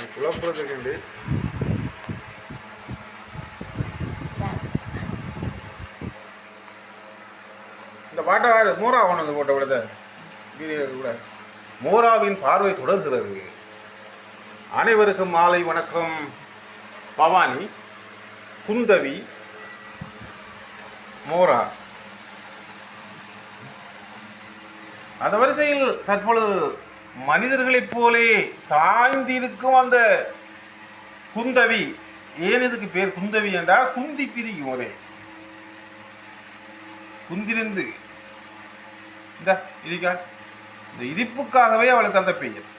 குழப்பறதுக்கு இந்த பாட்டை யாரு மூரா கொண்டு போட்ட விடுத? வீடியோ கூட. மூராவின் பார்வை தொடர்கிறது. அனைவருக்கும் மாலை வணக்கம். பவானி குந்தவி மோரா. அந்த வரிசையில் தற்பொழுது மனிதர்களைப் போலே சாய்ந்து இருக்கும் அந்த குந்தவி. ஏன் இதுக்கு பேர் குந்தவி என்றால் குந்தி திரிக்கும் ஒரே குந்திருந்து. இந்த இருக்கா இந்த இரிப்புக்காகவே அவளுக்கு அந்த பெயர்.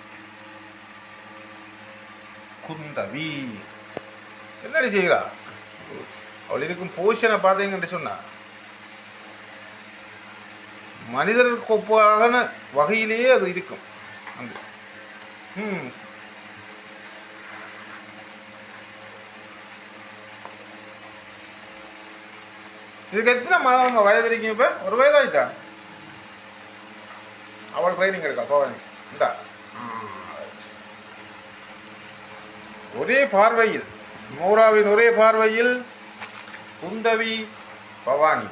குந்தவி. என்னடி செய்கிறா? அவள் இருக்கும் போஷனை பார்த்தீங்கன்னு சொன்னா. மனிதர்களுக்கு ஒப்பான வகையிலேயே அது இருக்கும். அந்த ம். இதுக்கு எத்தனை மாதம் வயது இருக்கீங்க இப்போ? ஒரு வயதாயிட்டா? அவள் ட்ரைனிங் எடுக்கா பவானி இந்தா. ஒரே பார்வையில் மோராவின் ஒரே பார்வையில் குந்தவி பவானி.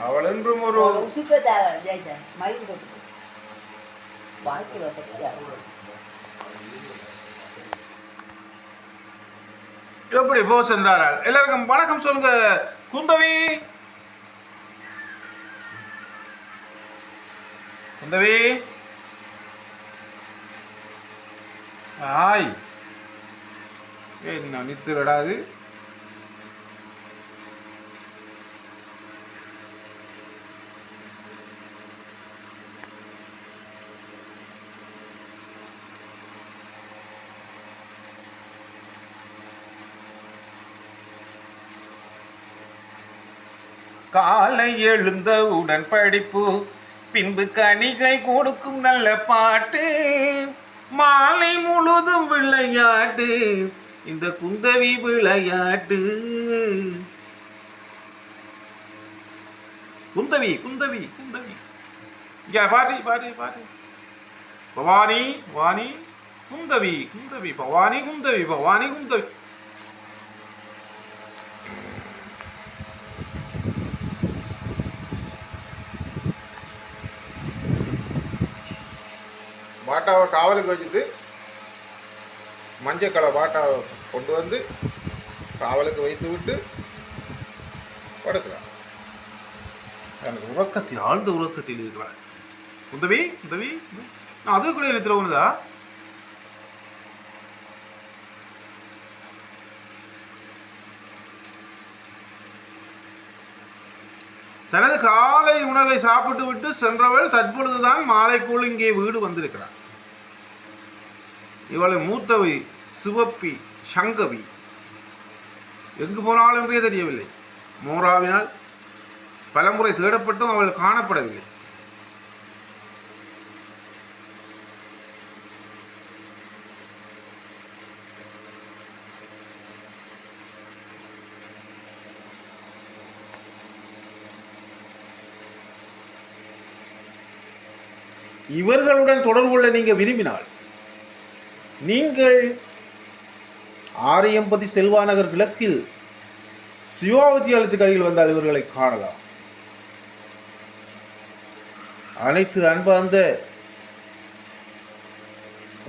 அவள் என்றும் ஒரு மயில் எப்படி போ சென்றார்கள் எல்லாருக்கும் வணக்கம் சொல்லுங்க குந்தவி. குந்தவி. ஆய். என்ன நித்துலடாது காலை எழுந்தவுடன் படிப்பு பின்பு கணிகை கொடுக்கும் நல்ல பாட்டு மாலை முழுதும் விளையாட்டு இந்த குந்தவி விளையாட்டு. குந்தவி குந்தவி குந்தவி. இங்க பாரு பாரு பாரு. பவானி வாணி குந்தவி குந்தவி பவானி குந்தவி பவானி குந்தவி. பாட்டாவை காவலுக்கு வச்சுட்டு மஞ்சள் கலர் பாட்டாவை கொண்டு வந்து காவலுக்கு வைத்து விட்டு படுக்கிறான் எனக்கு உறக்கத்தில் ஆழ்ந்த உறக்கத்தில் இருக்கிறான் உதவி உதவி. நான் அது கூட எழுத்துற ஒண்ணுதா தனது காலை உணவை சாப்பிட்டு விட்டு சென்றவள் தற்பொழுதுதான் மாலைக்குள் இங்கே வீடு வந்திருக்கிறார். இவளை மூத்தவை சிவப்பி சங்கவி. எங்கு போனாலும் என்றே தெரியவில்லை. மோராவினால் பலமுறை தேடப்பட்டும் அவள் காணப்படவில்லை. இவர்களுடன் தொடர்பு கொள்ள விரும்பினால் நீங்கள் ஆரியம்பதி செல்வாநகர் கிழக்கில் சிவாவதி அழுத்துக்கு அருகில் வந்தால் இவர்களை காணலாம். அனைத்து அன்பார்ந்த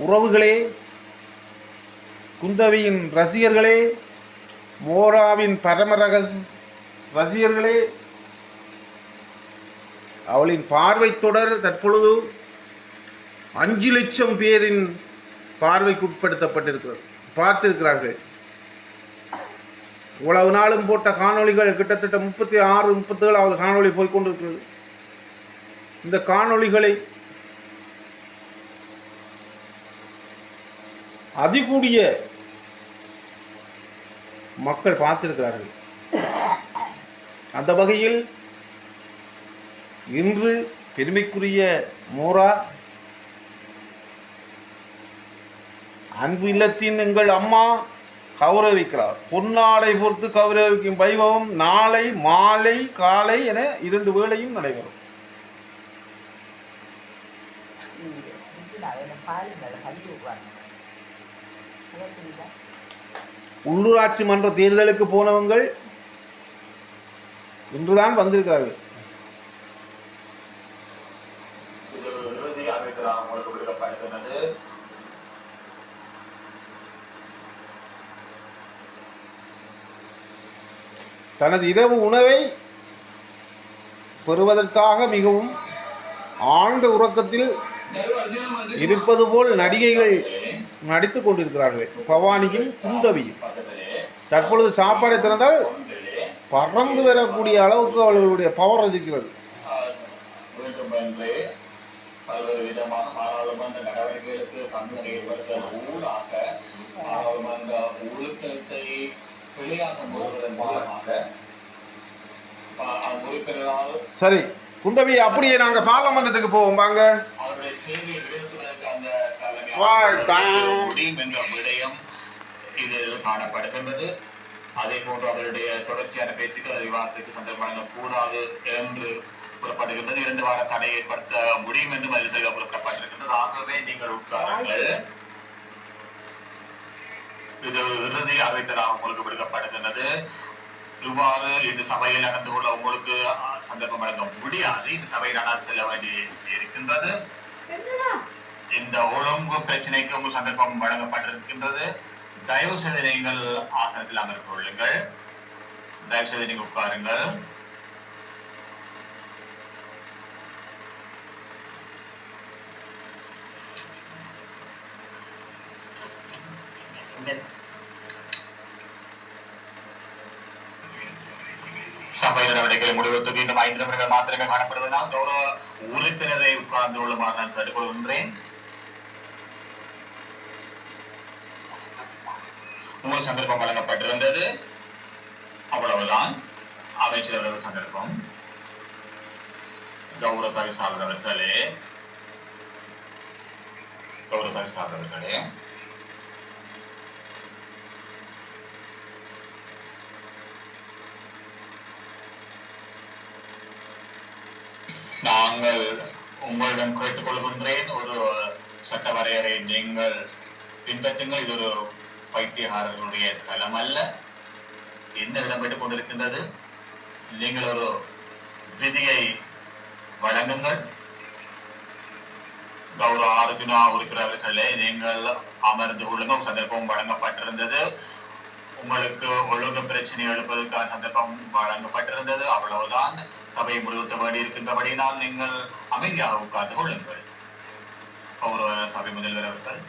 உறவுகளே குந்தவியின் ரசிகர்களே மோராவின் பரம ரகஸ் ரசிகர்களே அவளின் பார்வை தொடர் தற்பொழுது அஞ்சு லட்சம் பேரின் பார்வைக்கு உட்படுத்தப்பட்டிருக்கிறது பார்த்திருக்கிறார்கள். இவ்வளவு நாளும் போட்ட காணொளிகள் கிட்டத்தட்ட முப்பத்தி ஆறு முப்பத்தி ஏழாவது காணொளி போய்கொண்டிருக்கிறது இந்த காணொளிகளை அதிகூடிய மக்கள் பார்த்திருக்கிறார்கள். அந்த வகையில் இன்று பெருமைக்குரிய மோரா அன்பு இல்லத்தின் எங்கள் அம்மா கௌரவிக்கிறார். பொன்னாடை பொறுத்து கௌரவிக்கும் வைபவம் நாளை மாலை காலை என இரண்டு வேளையும் நடைபெறும். உள்ளூராட்சி மன்ற தேர்தலுக்கு போனவங்கள் இன்றுதான் வந்திருக்கார்கள் தனது இரவு உணவை பெறுவதற்காக மிகவும் ஆழ்ந்த உறக்கத்தில் இருப்பது போல் நடிகைகள் நடித்து கொண்டிருக்கிறார்கள். பவானியும் குந்தவியும் தற்பொழுது சாப்பாடை திறந்தால் பறந்து வரக்கூடிய அளவுக்கு அவர்களுடைய பவர் இருக்கிறது. ஆஹ், பல்வேறு விதமான பாராளுமன்ற நடவடிக்கைகளுக்கு பங்கு ஏற்படுத்த ஊடாக பாராளுமன்ற ஒழுக்கத்தை சரி குந்தவி அப்படியே நாங்கள் பார்லமெண்டத்துக்கு போவோம் வாங்க. காணப்படுகின்றது. அதே போன்று அவருடைய தொடர்ச்சியான பேச்சுக்கள் விவாதத்துக்கு சந்தர்ப்பம் கூடாது என்று கூறப்படுகின்றது இரண்டு வார தடை ஏற்படுத்த முடியும் என்று அதில் தெளிவாக குறிப்பிடப்பட்டிருக்கின்றது. ஆகவே நீங்கள் உட்காருங்கள். இது அறிவித்தலாக உங்களுக்கு விடுக்கப்படுகின்றது. இவ்வாறு இந்த சபையில் நடந்து கொள்ள உங்களுக்கு சந்தர்ப்பம் வழங்க முடியாது. இந்த சபையில் நடந்து செல்ல வேண்டி இருக்கின்றது. இந்த ஒழுங்கு பிரச்சனைக்கு உங்கள் சந்தர்ப்பம் வழங்கப்பட்டிருக்கின்றது. தயவு செய்து நீங்கள் ஆசனத்தில் அமர்ந்து கொள்ளுங்கள். தயவு செய்து நீங்கள் உட்காருங்கள். சபை நடவடிக்கைகளை முடிவெடுத்து இன்னும் ஐந்து நிமிடங்கள் மாத்திரமே காணப்படுவதனால் கௌரவ உறுப்பினரை உட்கார்ந்து கொள்ளுமாறு நான் கேட்டுக்கொள்கின்றேன் உங்கள் சந்தர்ப்பம் வழங்கப்பட்டிருந்தது. அவ்வளவுதான். அமைச்சர் அவர்கள் சந்தர்ப்பம். கௌரவ தவிசாளர் அவர்களே. கௌரவ தவிசாளர் அவர்களே. நாங்கள் உங்களிடம் கேட்டுக்கொள்கின்றேன் ஒரு சட்ட வரையறை நீங்கள் பின்பற்றுங்கள். இது ஒரு பைத்தியகாரர்களுடைய தளம் அல்ல. என்ன இடம்பெற்றுக் கொண்டிருக்கின்றது? நீங்கள் ஒரு விதியை வழங்குங்கள். கௌரவ ஆரோக்கியா உறுப்பினர்களே நீங்கள் அமர்ந்து கொள்ளுங்க சந்தர்ப்பம் வழங்கப்பட்டிருந்தது. உங்களுக்கு ஒழுங்கு பிரச்சனை எழுப்பதற்கான சந்தர்ப்பம் வழங்கப்பட்டிருந்தது. அவ்வளவுதான். சபை முடிவுத்த இருக்கின்றபடியினால் நீங்கள் அமைதியாக உட்கார்ந்து கொள்ளுங்கள். கௌரவ சபை முதல்வர் அவர்கள்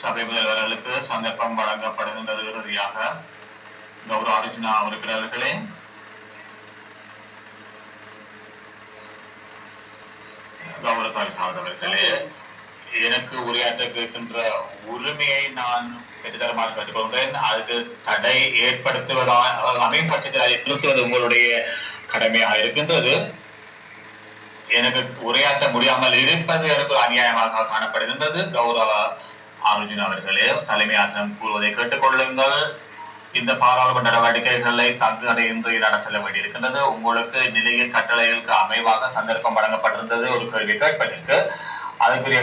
சபை முதல்வர்களுக்கு சந்தர்ப்பம் வழங்கப்படுகின்றது இறுதியாக கௌரவ அர்ஜுனா உறுப்பினர்களே கௌரவ தாய் சார்ந்தவர்களே எனக்கு உரையாற்ற கேட்கின்ற உரிமையை நான் பெற்றுத்தரமாக கற்றுக்கொள்கிறேன். அதுக்கு தடை ஏற்படுத்துவதால் அமையும் பட்சத்தில் அதை திருத்துவது உங்களுடைய கடமையாக இருக்கின்றது. எனக்கு உரையாற்ற முடியாமல் இருப்பது எனக்கு அநியாயமாக காணப்படுகின்றது. கௌரவ அர்ஜுன் அவர்களே தலைமை ஆசிரம் கூறுவதை கேட்டுக்கொள்ளுங்கள். இந்த பாராளுமன்ற நடவடிக்கைகளை தங்குடையின்றி நட செல்ல வேண்டியிருக்கின்றது. உங்களுக்கு நிலையில் கட்டளைகளுக்கு அமைவாக சந்தர்ப்பம் வழங்கப்பட்டிருந்தது. ஒரு கேள்வி கேட்பதற்கு அதுக்குரிய